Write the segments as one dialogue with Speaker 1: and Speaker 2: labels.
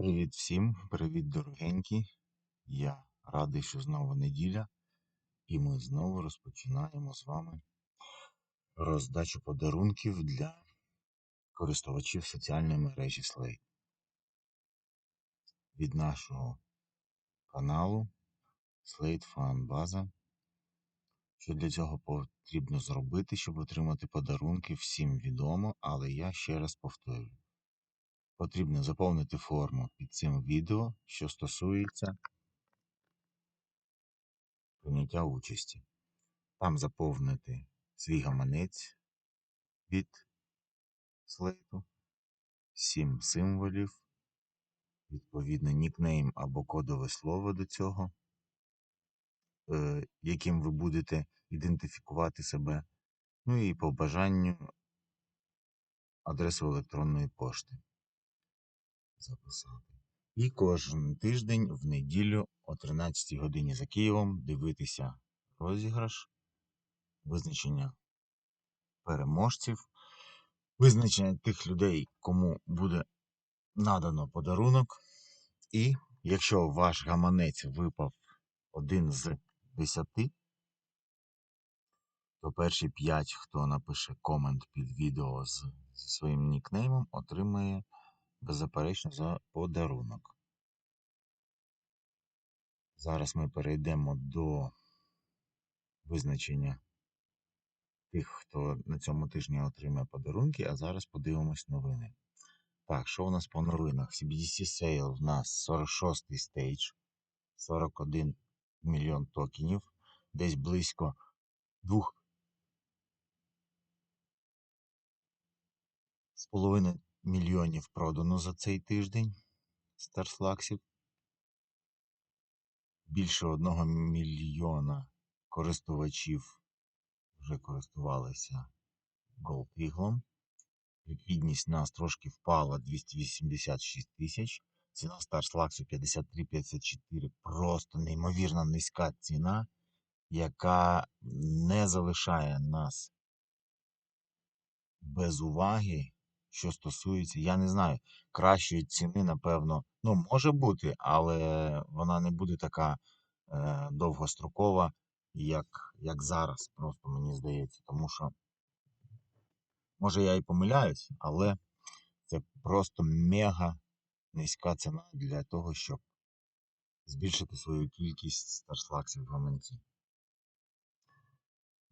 Speaker 1: Привіт всім, привіт, дорогенькі. Я радий, що знову неділя, і ми знову розпочинаємо з вами роздачу подарунків для користувачів соціальної мережі Slate. Від нашого каналу Slate Fan База. Що для цього потрібно зробити, щоб отримати подарунки, всім відомо, але я ще раз повторюю. Потрібно заповнити форму під цим відео, що стосується прийняття участі. Там заповнити свій гаманець від слейту, сім символів, відповідно, нікнейм або кодове слово до цього, е, яким ви будете ідентифікувати себе, ну і по бажанню адресу електронної пошти записати. І кожен тиждень в неділю о 13 годині за Києвом дивитися розіграш, визначення переможців, визначення тих людей, кому буде надано подарунок. І якщо ваш гаманець випав один з десяти, то перші п'ять, хто напише комент під відео з, зі своїм нікнеймом, отримає беззаперечно за подарунок. Зараз ми перейдемо до визначення тих, хто на цьому тижні отримає подарунки, а зараз подивимось новини. Так, що у нас по новинах? CBDC Sale в нас 46-й стейдж, 41 мільйон токенів, десь близько 2 з половиною мільйонів продано за цей тиждень старслаксів. Більше одного мільйона користувачів вже користувалися Gold. Ліквідність нас трошки впала 286 тисяч. Ціна Starslax 53,54. Просто неймовірно низька ціна, яка не залишає нас без уваги, що стосується, я не знаю, кращої ціни, напевно, ну, може бути, але вона не буде така е, довгострокова, як, як зараз, просто мені здається. Тому що, може, я і помиляюсь, але це просто мега низька ціна для того, щоб збільшити свою кількість старслаксів в гаманці.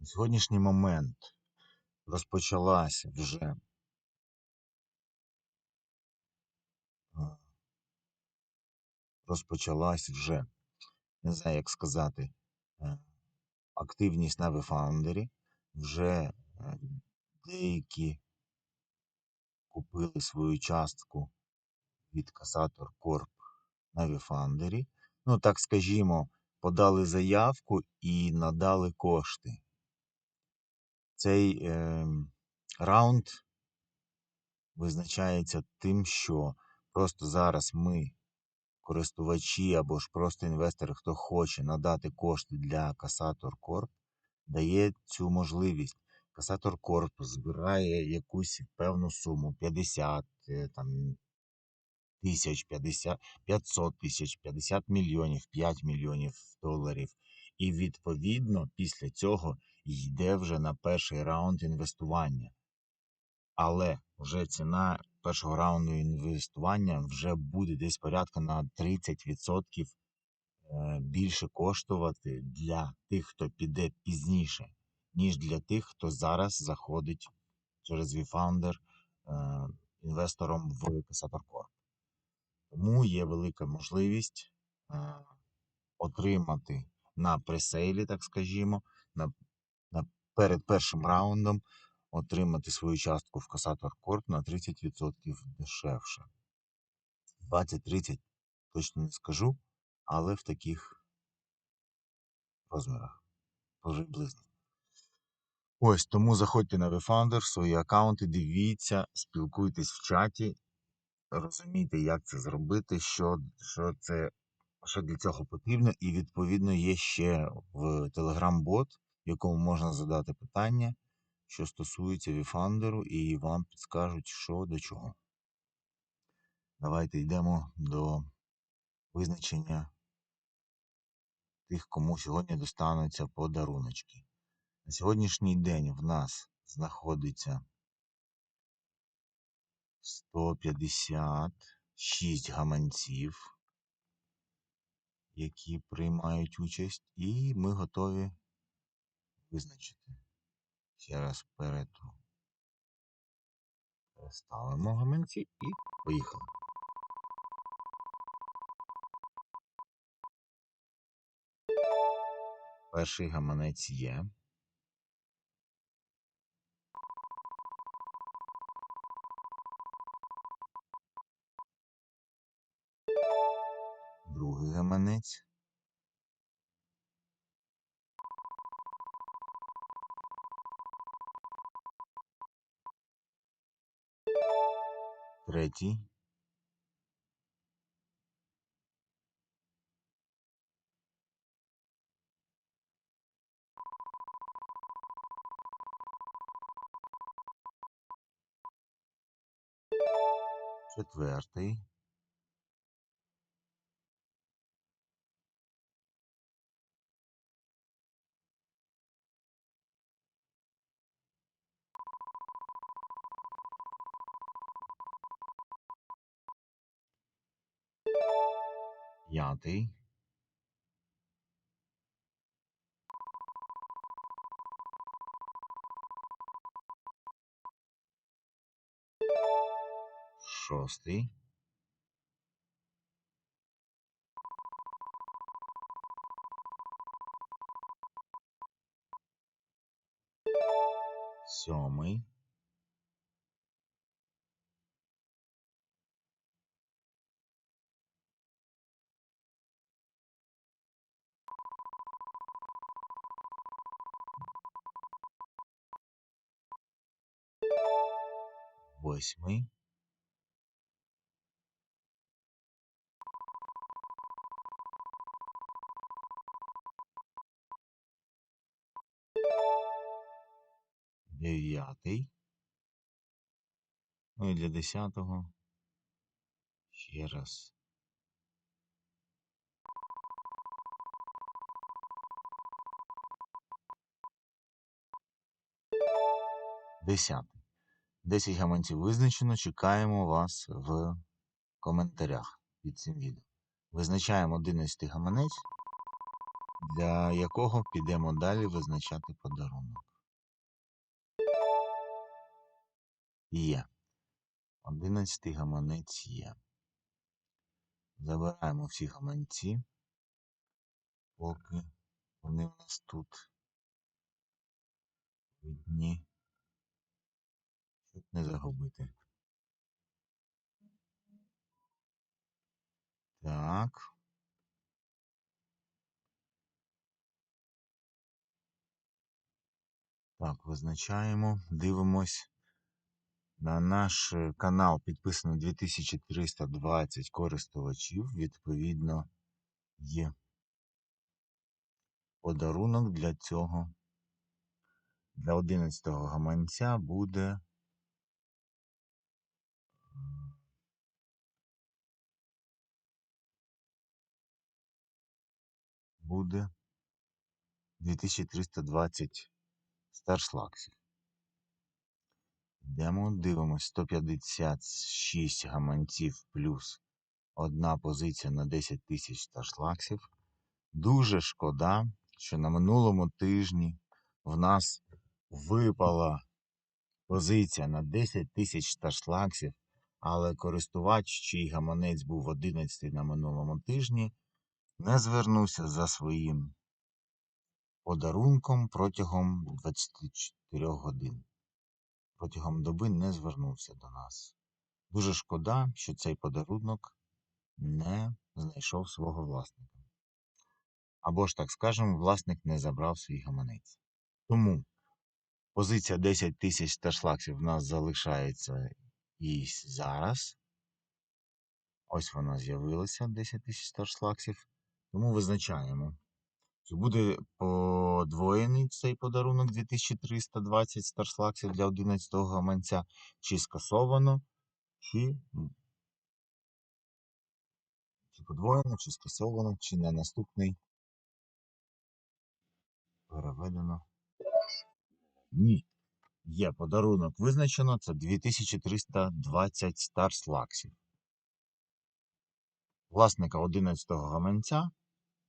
Speaker 1: На сьогоднішній момент розпочалася вже е, розпочалась вже, не знаю, як сказати, е, активність на WeFoundері. Вже е, деякі купили свою частку від Касатор Корп на WeFoundері. Ну, так скажімо, подали заявку і надали кошти. Цей е, раунд визначається тим, що просто зараз ми, користувачі або ж просто інвестори, хто хоче надати кошти для Касатор Корп, дає цю можливість. Касатор Корп збирає якусь певну суму 50 е, там, тисяч, 50, 500 тисяч, 50 мільйонів, 5 мільйонів доларів. І відповідно після цього йде вже на перший раунд інвестування. Але вже ціна першого раунду інвестування вже буде десь порядка на 30% е, більше коштувати для тих, хто піде пізніше, ніж для тих, хто зараз заходить через VFounder е, інвестором в Casator Corp. Тому є велика можливість е, отримати на пресейлі, так скажімо, на, на перед першим раундом отримати свою частку в Касатор Корп на 30% дешевше. 20-30 точно не скажу, але в таких розмірах приблизно. Ось тому заходьте на WeFounder, свої аккаунти, дивіться, спілкуйтесь в чаті, розумійте, як це зробити, що, що це. Що для цього потрібно, і відповідно є ще в Telegram-бот, в якому можна задати питання, що стосується віфандеру, і вам підскажуть, що до чого. Давайте йдемо до визначення тих, кому сьогодні достануться подаруночки. На сьогоднішній день в нас знаходиться 156 гаманців, які приймають участь, і ми готові визначити. Ще раз перетру. Ставимо гаманці і поїхали. Перший гаманець є. Другий гаманець. Третій. Четвертий. П'ятий. Шостий. Восьмий. Дев'ятий. Ну і для десятого. Ще раз. Десятий. Десять гаманців визначено. Чекаємо вас в коментарях під цим відео. Визначаємо 11 гаманець, для якого підемо далі визначати подарунок. Є. 11 гаманець є. Забираємо всі гаманці, поки вони в нас тут видні, щоб не загубити. Так. Так, визначаємо, дивимось. На наш е, канал підписано 2320 користувачів. Відповідно, є подарунок для цього. Для 11-го гаманця буде буде 2320 старшлаксів. Йдемо, дивимось 156 гаманців плюс одна позиція на 10 тисяч старшлаксів. Дуже шкода, що на минулому тижні в нас випала позиція на 10 тисяч старшлаксів, але користувач, чий гаманець був 11 на минулому тижні, не звернувся за своїм подарунком протягом 24 годин. Протягом доби не звернувся до нас. Дуже шкода, що цей подарунок не знайшов свого власника. Або ж так скажемо, власник не забрав свій гаманець. Тому позиція 10 тисяч старшлаксів в нас залишається і зараз. Ось вона з'явилася 10 тисяч старшлаксів. Тому визначаємо, чи буде подвоєний цей подарунок 2320 старшлаксів для 11-го гаманця, чи скасовано, чи подвоєно, чи скасовано, чи на наступний переведено. Ні. Є подарунок визначено, це 2320 старс лаксів. Власника 11-го гаманця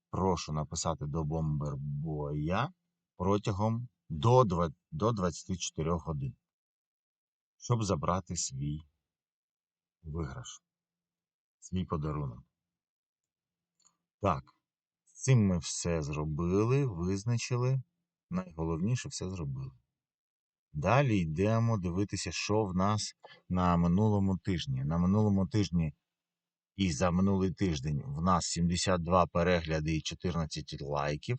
Speaker 1: прошу написати до бомбербоя протягом до, два- до 24 годин, щоб забрати свій виграш, свій подарунок. Так, з цим ми все зробили, визначили. Найголовніше все зробили. Далі йдемо дивитися, що в нас на минулому тижні. На минулому тижні і за минулий тиждень в нас 72 перегляди і 14 лайків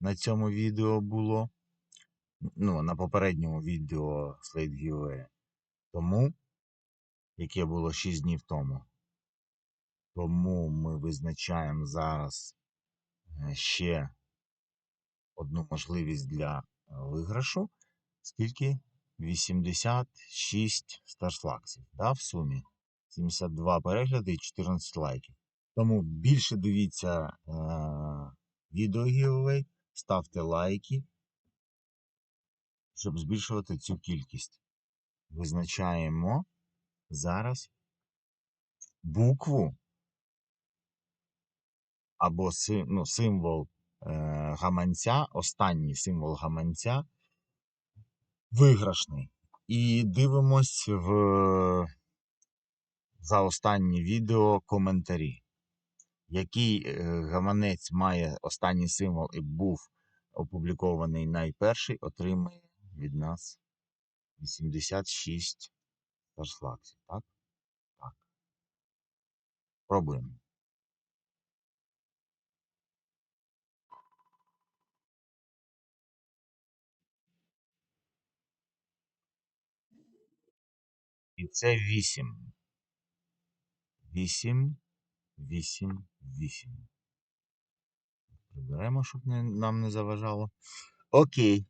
Speaker 1: на цьому відео було. Ну, на попередньому відео Slate. Тому, яке було 6 днів тому. Тому ми визначаємо зараз е, ще одну можливість для е, виграшу. Скільки? 86 старслаксів, да, в сумі. 72 перегляди і 14 лайків. Тому більше дивіться е- відео giveaway, ставте лайки, щоб збільшувати цю кількість. Визначаємо зараз букву або си- ну, символ е- гаманця, останній символ гаманця виграшний. І дивимось в за останнє відео коментарі. Який е, гаманець має останній символ і був опублікований найперший, отримає від нас 86 старслаксів. Так? Так. Пробуємо. І це 8. 8, 8, 8. Приберемо, щоб не, нам не заважало. Окей.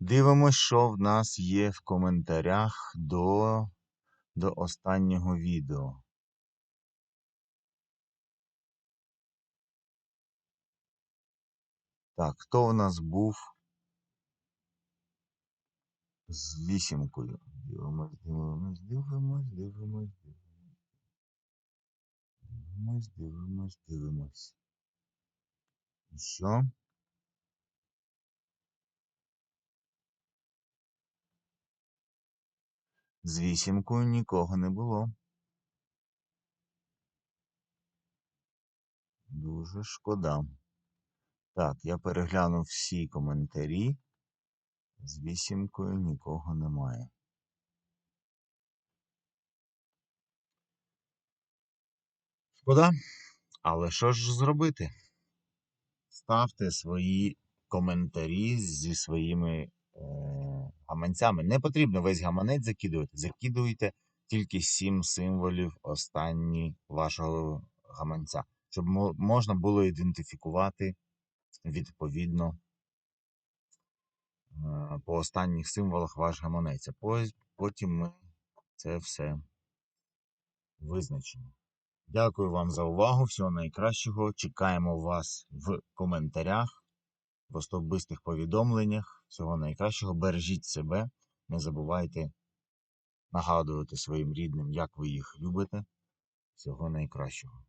Speaker 1: Дивимось, що в нас є в коментарях до, до останнього відео. Так, хто у нас був з вісімкою? Дивимось, дивимось, дивимось, дивимось, дивимось. Дивимось, дивимось. І Що? З вісімкою нікого не було. Дуже шкода. Так, я переглянув всі коментарі. З вісімкою нікого немає. Шкода. Але що ж зробити? Ставте свої коментарі зі своїми е, гаманцями. Не потрібно весь гаманець закидувати. Закидуйте тільки сім символів останні вашого гаманця, щоб можна було ідентифікувати відповідно е, по останніх символах ваш гаманець. Потім ми це все визначимо. Дякую вам за увагу. Всього найкращого. Чекаємо вас в коментарях, в особистих повідомленнях. Всього найкращого. Бережіть себе. Не забувайте нагадувати своїм рідним, як ви їх любите. Всього найкращого.